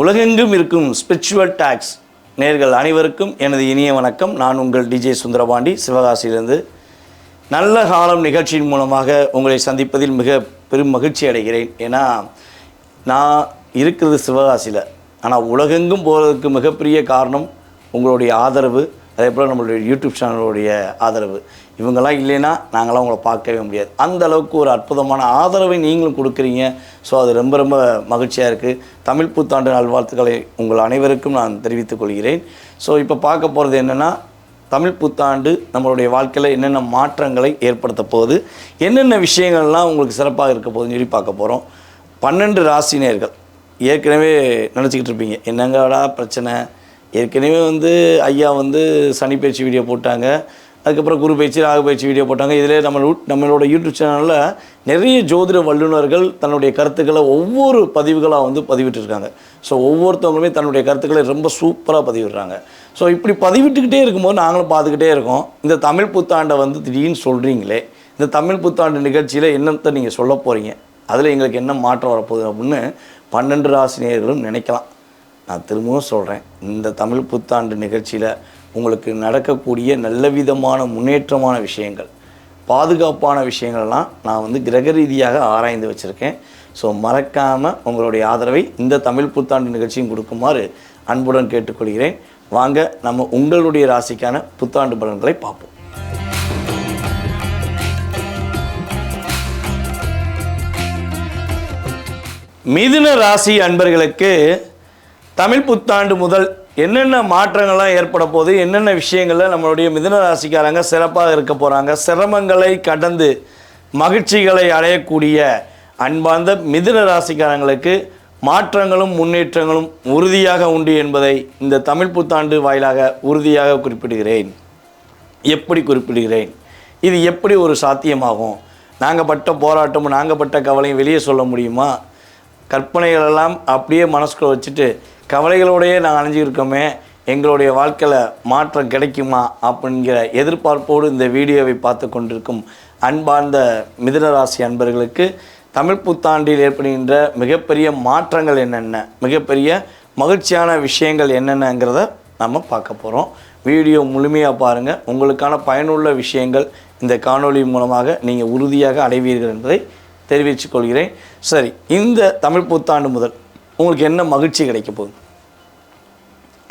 உலகெங்கும் இருக்கும் spiritual tax நேர்கள் அனைவருக்கும் எனது இனிய வணக்கம். நான் உங்கள் டிஜே சுந்தரபாண்டி. சிவகாசியிலிருந்து நல்ல காலம் நிகழ்ச்சியின் மூலமாக உங்களை சந்திப்பதில் மிக பெரும் மகிழ்ச்சி அடைகிறேன். ஏன்னா நான் இருக்கிறது சிவகாசியில். ஆனால் உலகெங்கும் போகிறதுக்கு மிகப்பெரிய காரணம் உங்களுடைய ஆதரவு அதே போல் நம்மளுடைய யூடியூப் சேனலுடைய ஆதரவு. இவங்கெல்லாம் இல்லைன்னா நாங்களாம் உங்களை பார்க்கவே முடியாது. அந்த அளவுக்கு ஒரு அற்புதமான ஆதரவை நீங்களும் கொடுக்குறீங்க. ஸோ அது ரொம்ப ரொம்ப மகிழ்ச்சியாக இருக்குது தமிழ் புத்தாண்டு நல்வாழ்த்துக்களை உங்கள் அனைவருக்கும் நான் தெரிவித்துக் கொள்கிறேன். ஸோ இப்போ பார்க்க போகிறது என்னென்னா தமிழ் புத்தாண்டு நம்மளுடைய வாழ்க்கையில் என்னென்ன மாற்றங்களை ஏற்படுத்த போகுது என்னென்ன விஷயங்கள்லாம் உங்களுக்கு சிறப்பாக இருக்க போகுதுன்னு சொல்லி பார்க்க போகிறோம் பன்னெண்டு ராசினியர்கள் ஏற்கனவே நினச்சிக்கிட்டு இருப்பீங்க என்னங்கடா பிரச்சனை? ஏற்கனவே வந்து ஐயா வந்து சனி பயிற்சி வீடியோ போட்டாங்க. அதுக்கப்புறம் குரு பயிற்சி ராகு பயிற்சி வீடியோ போட்டாங்க. இதிலே நம்ம நம்மளோட யூடியூப் சேனலில் நிறைய ஜோதிட வல்லுநர்கள் தன்னுடைய கருத்துக்களை ஒவ்வொரு பதிவுகளாக வந்து பதிவிட்டுருக்காங்க. ஸோ ஒவ்வொருத்தவங்களுமே தன்னுடைய கருத்துக்களை ரொம்ப சூப்பராக பதிவிடுறாங்க. ஸோ இப்படி பதிவிட்டுக்கிட்டே இருக்கும்போது நாங்களும் பார்த்துக்கிட்டே இருக்கோம். இந்த தமிழ் புத்தாண்டை வந்து திடீர்னு சொல்கிறீங்களே இந்த தமிழ் புத்தாண்டு நிகழ்ச்சியில் என்னத்தை நீங்கள் சொல்ல போகிறீங்க அதில் எங்களுக்கு என்ன மாற்றம் வரப்போகுது அப்படின்னு பன்னெண்டு ராசினியர்களும் நினைக்கலாம். நான் திரும்பவும் சொல்கிறேன் இந்த தமிழ் புத்தாண்டு நிகழ்ச்சியில் உங்களுக்கு நடக்கக்கூடிய நல்ல விதமான முன்னேற்றமான விஷயங்கள் பாதுகாப்பான விஷயங்கள்லாம் நான் வந்து கிரக ரீதியாக ஆராய்ந்து வச்சுருக்கேன். ஸோ மறக்காமல் உங்களுடைய ஆதரவை இந்த தமிழ் புத்தாண்டு நிகழ்ச்சியும் கொடுக்குமாறு அன்புடன் கேட்டுக்கொள்கிறேன். வாங்க நம்ம உங்களுடைய ராசிக்கான புத்தாண்டு பலன்களை பார்ப்போம். மிதுன ராசி அன்பர்களுக்கு தமிழ் புத்தாண்டு முதல் என்னென்ன மாற்றங்கள்லாம் ஏற்பட போகுது? என்னென்ன விஷயங்களில் நம்மளுடைய மிதுன ராசிக்காரங்க சிறப்பாக இருக்க போகிறாங்க சிரமங்களை கடந்து மகிழ்ச்சிகளை அடையக்கூடிய அன்பார்ந்த மிதுன ராசிக்காரங்களுக்கு மாற்றங்களும் முன்னேற்றங்களும் உறுதியாக உண்டு என்பதை இந்த தமிழ் புத்தாண்டு வாயிலாக உறுதியாக குறிப்பிடுகிறேன். எப்படி குறிப்பிடுகிறேன்? இது எப்படி ஒரு சாத்தியமாகும்? நாங்கள் பட்ட போராட்டமும் நாங்கள் பட்ட கவலையும் வெளியே சொல்ல முடியுமா? கற்பனைகளெல்லாம் அப்படியே மனசுக்குள்ள வச்சுட்டு கவலைகளோடையே நாங்கள் அணிஞ்சிருக்கோமே எங்களுடைய வாழ்க்கையில் மாற்றம் கிடைக்குமா அப்படிங்கிற எதிர்பார்ப்போடு இந்த வீடியோவை பார்த்து கொண்டிருக்கும் அன்பார்ந்த மிதுனராசி அன்பர்களுக்கு தமிழ் புத்தாண்டில் ஏற்படுகின்ற மிகப்பெரிய மாற்றங்கள் என்னென்ன மிகப்பெரிய மகிழ்ச்சியான விஷயங்கள் என்னென்னங்கிறத நம்ம பார்க்க போகிறோம் வீடியோ முழுமையாக பாருங்கள் உங்களுக்கான பயனுள்ள விஷயங்கள் இந்த காணொளி மூலமாக நீங்கள் உறுதியாக அடைவீர்கள் என்பதை தெரிவித்துக் கொள்கிறேன். சரி இந்த தமிழ் புத்தாண்டு முதல் உங்களுக்கு என்ன மகிழ்ச்சி கிடைக்க போகுது?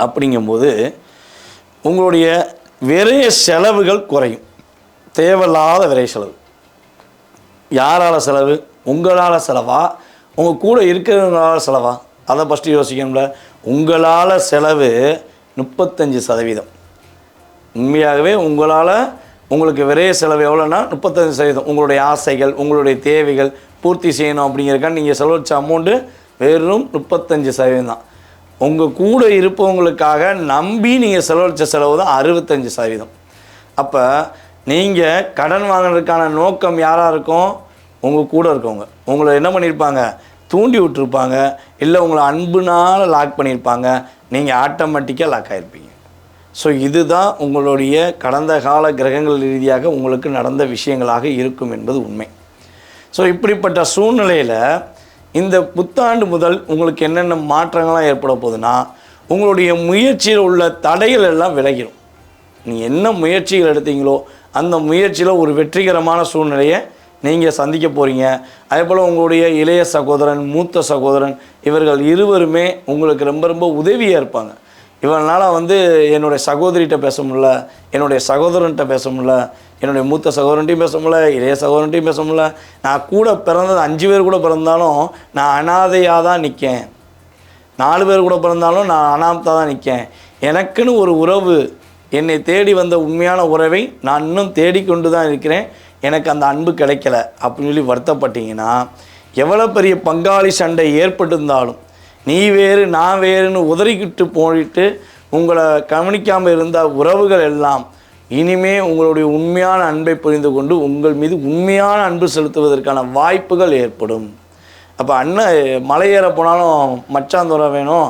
அப்படிங்கும்போது உங்களுடைய விரைய செலவுகள் குறையும். தேவையில்லாத விரை செலவு. யாரால் செலவு? உங்களால் செலவா? உங்கள் கூட இருக்கிறவங்களால செலவா? அதை ஃபஸ்ட்டு யோசிக்கணும்ல. உங்களால் செலவு முப்பத்தஞ்சு சதவீதம். உண்மையாகவே உங்களால் உங்களுக்கு விரைய செலவு எவ்வளோன்னா முப்பத்தஞ்சு சதவீதம். உங்களுடைய ஆசைகள் உங்களுடைய தேவைகள் பூர்த்தி செய்யணும் அப்படிங்கிறக்கான நீங்கள் செலவழிச்ச அமௌண்ட்டு வெறும் முப்பத்தஞ்சு சதவீதம். தான் உங்கள் கூட இருப்பவங்களுக்காக நம்பி நீங்கள் செலவழித்த செலவு தான் அறுபத்தஞ்சு சதவீதம். அப்போ நீங்கள் கடன் வாங்குறதுக்கான நோக்கம் யாராக இருக்கும்? உங்கள் கூட இருக்கவங்க. உங்களை என்ன பண்ணியிருப்பாங்க தூண்டி விட்டுருப்பாங்க. இல்லை உங்களை அன்புனால் லாக் பண்ணியிருப்பாங்க நீங்கள் ஆட்டோமேட்டிக்காக லாக் ஆகிருப்பீங்க ஸோ இதுதான் உங்களுடைய கடந்த கால கிரகங்கள் ரீதியாக உங்களுக்கு நடந்த விஷயங்களாக இருக்கும் என்பது உண்மை. ஸோ இப்படிப்பட்ட சூழ்நிலையில் இந்த புத்தாண்டு முதல் உங்களுக்கு என்னென்ன மாற்றங்கள்லாம் ஏற்பட போகுதுன்னா உங்களுடைய முயற்சியில் உள்ள தடைகள் எல்லாம் விலகிடும் நீங்கள் என்ன முயற்சிகள் எடுத்தீங்களோ அந்த முயற்சியில் ஒரு வெற்றிகரமான சூழ்நிலையை நீங்கள் சந்திக்க போகிறீங்க அதே போல் உங்களுடைய இளைய சகோதரன் மூத்த சகோதரன் இவர்கள் இருவருமே உங்களுக்கு ரொம்ப ரொம்ப உதவியாக இருப்பாங்க. இவனால் வந்து என்னுடைய சகோதரிகிட்ட பேச முடியல என்னுடைய சகோதரன்கிட்ட பேச முடியல என்னுடைய மூத்த சகோதரன்ட்டையும் பேச முடியல இளைய சகோதரன்ட்டையும் பேச முடியல. நான் கூட பிறந்தது அஞ்சு பேர் கூட பிறந்தாலும் நான் அனாதையாக தான் நிற்கேன் நாலு பேர் கூட பிறந்தாலும் நான் அனாமத்தாக தான் நிற்கேன் எனக்குன்னு ஒரு உறவு என்னை தேடி வந்த உண்மையான உறவை நான் இன்னும் தேடிக்கொண்டு தான் இருக்கிறேன். எனக்கு அந்த அன்பு கிடைக்கல அப்படின்னு சொல்லி வருத்தப்பட்டீங்கன்னா எவ்வளோ பெரிய பங்காளி சண்டை ஏற்பட்டிருந்தாலும் நீ வேறு நான் வேறுன்னு உதறிக்கிட்டு போயிட்டு உங்களை கவனிக்காமல் இருந்த உறவுகள் எல்லாம் இனிமே உங்களுடைய உண்மையான அன்பை புரிந்து கொண்டு உங்கள் மீது உண்மையான அன்பு செலுத்துவதற்கான வாய்ப்புகள் ஏற்படும். அப்போ அண்ணன் மலை ஏற போனாலும் மச்சாந்துறை வேணும்.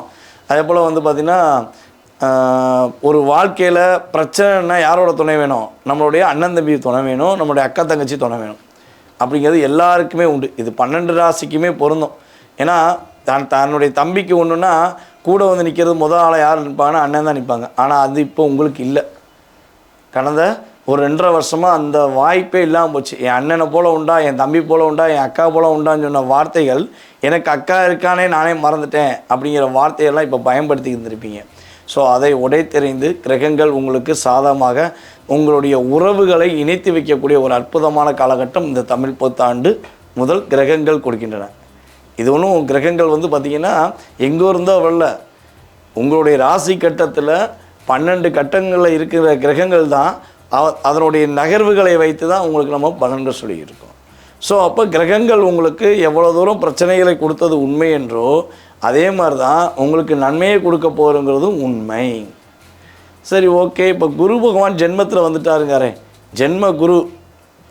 அதே போல் வந்து பார்த்திங்கன்னா ஒரு வாழ்க்கையில் பிரச்சனைனா யாரோட துணை வேணும்? நம்மளுடைய அண்ணன் தம்பி துணை வேணும் நம்மளுடைய அக்கா தங்கச்சி துணை வேணும். அப்படிங்கிறது எல்லாருக்குமே உண்டு. இது பன்னெண்டு ராசிக்குமே பொருந்தும். ஏன்னா தான் தன்னுடைய தம்பிக்கு ஒன்றுன்னா கூட வந்து நிற்கிறது முதல் ஆளை யார் நிற்பாங்கன்னா அண்ணன் தான் நிற்பாங்க ஆனால் அது இப்போ உங்களுக்கு இல்லை. கடந்த ஒரு ரெண்டரை வருஷமாக அந்த வாய்ப்பே இல்லாமல் போச்சு. என் அண்ணனை போல் உண்டா என் தம்பி போல் உண்டா என் அக்கா போல் உண்டான்னு சொன்ன வார்த்தைகள் எனக்கு அக்கா இருக்கானே நானே மறந்துட்டேன் அப்படிங்கிற வார்த்தையெல்லாம் இப்போ பயன்படுத்தி இருந்திருப்பீங்க. ஸோ அதை உடைத்தெறிந்து கிரகங்கள் உங்களுக்கு சாதகமாக உங்களுடைய உறவுகளை இணைத்து வைக்கக்கூடிய ஒரு அற்புதமான காலகட்டம் இந்த தமிழ் புத்தாண்டு முதல் கிரகங்கள் கொடுக்கின்றன. இது ஒன்றும் கிரகங்கள் வந்து பார்த்திங்கன்னா எங்கே இருந்தோ வரல. உங்களுடைய ராசி கட்டத்தில் பன்னெண்டு கட்டங்களில் இருக்கிற கிரகங்கள் தான் அதனுடைய நகர்வுகளை வைத்து தான் உங்களுக்கு நம்ம பன்னெண்டு சொல்லியிருக்கோம். ஸோ அப்போ கிரகங்கள் உங்களுக்கு எவ்வளோ தூரம் பிரச்சனைகளை கொடுத்தது உண்மை என்றோ அதே மாதிரி தான் உங்களுக்கு நன்மையை கொடுக்க போகிறோங்கிறதும் உண்மை. சரி ஓகே. இப்போ குரு பகவான் ஜென்மத்தில் வந்துட்டாருங்காரே. ஜென்ம குரு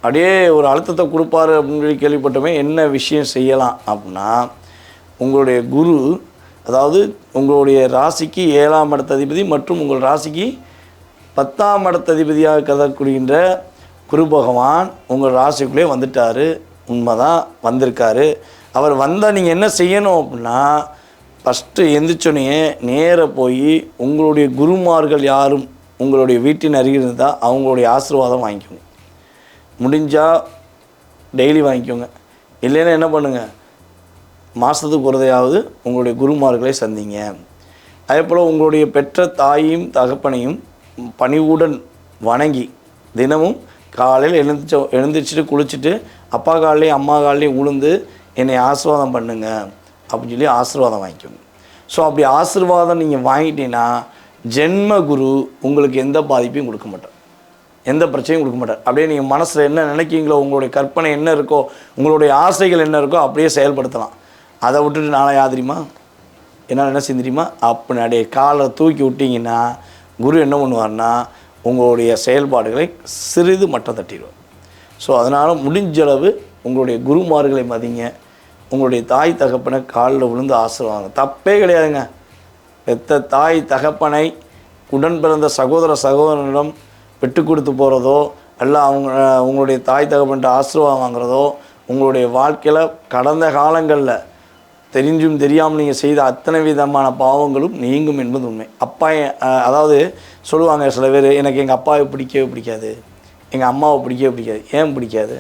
அப்படியே ஒரு அழுத்தத்தை கொடுப்பாரு அப்படின்னு சொல்லி கேள்விப்பட்டோமே என்ன விஷயம் செய்யலாம் அப்படின்னா உங்களுடைய குரு அதாவது உங்களுடைய ராசிக்கு ஏழாம் இடத்ததிபதி மற்றும் உங்கள் ராசிக்கு பத்தாம் இடத்ததிபதியாக அதிபதியாக குரு பகவான் உங்கள் ராசிக்குள்ளே வந்துட்டார். உண்மைதான் வந்திருக்காரு. அவர் வந்தால் நீங்கள் என்ன செய்யணும் அப்படின்னா ஃபஸ்ட்டு எந்திரிச்சோனையே நேராக போய் உங்களுடைய குருமார்கள் யாரும் உங்களுடைய வீட்டின் அருகில் இருந்தால் அவங்களுடைய ஆசீர்வாதம் வாங்கிக்கோங்க. முடிஞ்சால் டெய்லி வாங்கிக்கோங்க. இல்லைன்னா என்ன பண்ணுங்கள் மாதத்துக்கு ஒருதையாவது உங்களுடைய குருமார்களை சந்திங்க. அதே போல் உங்களுடைய பெற்ற தாயையும் தகப்பனையும் பணிவுடன் வணங்கி தினமும் காலையில் எழுந்திரிச்ச எழுந்திரிச்சிட்டு குளிச்சுட்டு அப்பா காலையும் அம்மா காலையும் உளுந்து என்னை ஆசீர்வாதம் பண்ணுங்க அப்படின்னு சொல்லி ஆசீர்வாதம் வாங்கிக்கோங்க. ஸோ அப்படி ஆசீர்வாதம் நீங்கள் வாங்கிட்டீங்கன்னா ஜென்ம குரு உங்களுக்கு எந்த பாதிப்பையும் கொடுக்க மாட்டார். எந்த பிரச்சனையும் கொடுக்க மாட்டார். அப்படியே நீங்கள் மனசில் என்ன நினைக்கிறீங்களோ உங்களுடைய கற்பனை என்ன இருக்கோ உங்களுடைய ஆசைகள் என்ன இருக்கோ அப்படியே செயல்படுத்தலாம். அதை விட்டுட்டு நாளை யாதிரிமா என்னால் என்ன செய்ய தெரியுமா? காலை தூக்கி விட்டிங்கன்னா குரு என்ன பண்ணுவார்னா உங்களுடைய செயல்பாடுகளை சிறிது மட்டம் தட்டிடுவார். ஸோ அதனால் முடிஞ்சளவு உங்களுடைய குருமார்களை மதிங்க. உங்களுடைய தாய் தகப்பனை காலில் விழுந்து ஆசிர்வாங்க தப்பே கிடையாதுங்க. பெத்த தாய் தகப்பனை உடன் பிறந்த சகோதர சகோதரனிடம் விட்டு கொடுத்து போகிறதோ அல்ல அவங்க உங்களுடைய தாய் தகப்பன்ட்டு ஆசீர்வாதம் வாங்குறதோ உங்களுடைய வாழ்க்கையில் கடந்த காலங்களில் தெரிஞ்சும் தெரியாமல் நீங்கள் செய்த அத்தனை விதமான பாவங்களும் நீங்கும் என்பது உண்மை. அப்பா அதாவது சொல்லுவாங்க சில பேர் எனக்கு எங்கள் அப்பாவை பிடிக்கவே பிடிக்காது. எங்கள் அம்மாவை பிடிக்கவே பிடிக்காது. ஏன் பிடிக்காது?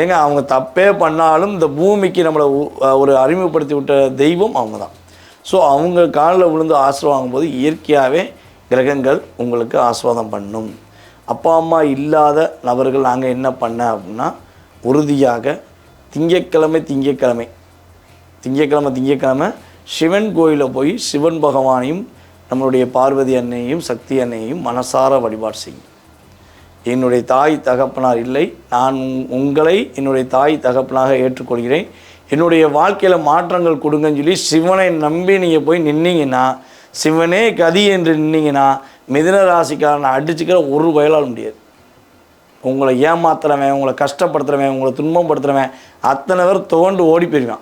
ஏங்க அவங்க தப்பே பண்ணாலும் இந்த பூமிக்கு நம்மளை ஒரு அறிமுகப்படுத்தி விட்ட தெய்வம் அவங்க தான் ஸோ அவங்க காலில் விழுந்து ஆசீர்வாதம் போது இயற்கையாகவே கிரகங்கள் உங்களுக்கு ஆசீர்வாதம் பண்ணும். அப்பா அம்மா இல்லாத நபர்கள் நாங்கள் என்ன பண்ண அப்படின்னா உறுதியாக திங்கக்கிழமை திங்கட்கிழமை திங்கக்கிழமை திங்கக்கிழமை சிவன் கோயிலில் போய் சிவன் பகவானையும் நம்மளுடைய பார்வதி அன்னையையும் சக்தி அன்னையையும் மனசார வழிபாடு செய்யும். என்னுடைய தாய் தகப்பனார் இல்லை. நான் உங்- உங்களை என்னுடைய தாய் தகப்பனாக ஏற்றுக்கொள்கிறேன். என்னுடைய வாழ்க்கையில் மாற்றங்கள் கொடுங்கன்னு சொல்லி சிவனை நம்பி நீங்கள் போய் நின்னீங்கன்னா சிவனே கதி என்று நின்னீங்கன்னா மிதின ராசிக்காரனை அடிச்சுக்கிற ஒரு வயலால் முடியாது. உங்களை ஏமாத்துறவன் உங்களை கஷ்டப்படுத்துறவன் உங்களை துன்பப்படுத்துறவன் அத்தனை பேர் துவண்டு ஓடி போயிருக்கான்.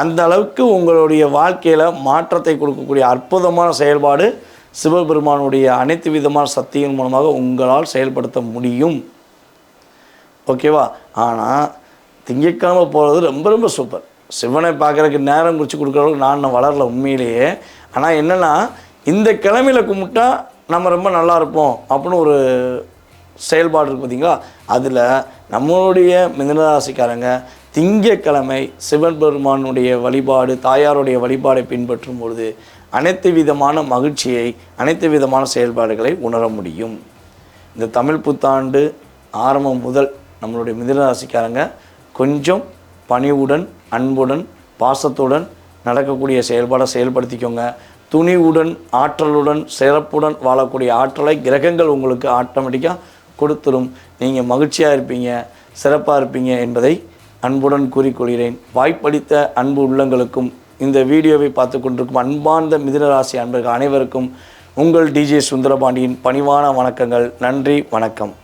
அந்த அளவுக்கு உங்களுடைய வாழ்க்கையில் மாற்றத்தை கொடுக்கக்கூடிய அற்புதமான செயல்பாடு சிவபெருமானுடைய அனைத்து விதமான சக்தியின் மூலமாக உங்களால் செயல்படுத்த முடியும். ஓகேவா ஆனால் திங்கட்கிழமை போகிறது ரொம்ப ரொம்ப சூப்பர் சிவனை பார்க்குறதுக்கு நேரம் குறித்து கொடுக்குறவங்களுக்கு நான் வளரல உண்மையிலேயே. ஆனால் என்னென்னா இந்த கிழமையில கும்பிட்டா நம்ம ரொம்ப நல்லா இருப்போம் அப்படின்னு ஒரு செயல்பாடு இருக்குது பார்த்தீங்களா அதில் நம்மளுடைய மிதனராசிக்காரங்க திங்கட்கிழமை சிவன் பெருமானுடைய வழிபாடு தாயாருடைய வழிபாடை பின்பற்றும் பொழுது அனைத்து விதமான மகிழ்ச்சியை அனைத்து விதமான செயல்பாடுகளை உணர முடியும். இந்த தமிழ் புத்தாண்டு ஆரம்பம் முதல் நம்மளுடைய மிதனராசிக்காரங்க கொஞ்சம் பணிவுடன் அன்புடன் பாசத்துடன் நடக்கக்கூடிய செயல்பாடை செயல்படுத்திக்கோங்க. துணிவுடன் ஆற்றலுடன் சிறப்புடன் வாழக்கூடிய ஆற்றலை கிரகங்கள் உங்களுக்கு ஆட்டோமேட்டிக்காக கொடுத்துரும். நீங்கள் மகிழ்ச்சியாக இருப்பீங்க சிறப்பாக இருப்பீங்க என்பதை அன்புடன் கூறிக்கொள்கிறேன். வாய்ப்பளித்த அன்பு உள்ளங்களுக்கும் இந்த வீடியோவை பார்த்து கொண்டிருக்கும் அன்பார்ந்த மிதுனராசி அன்பர்கள் அனைவருக்கும் உங்கள் டிஜே சுந்தரபாண்டியின் பணிவான வணக்கங்கள். நன்றி வணக்கம்.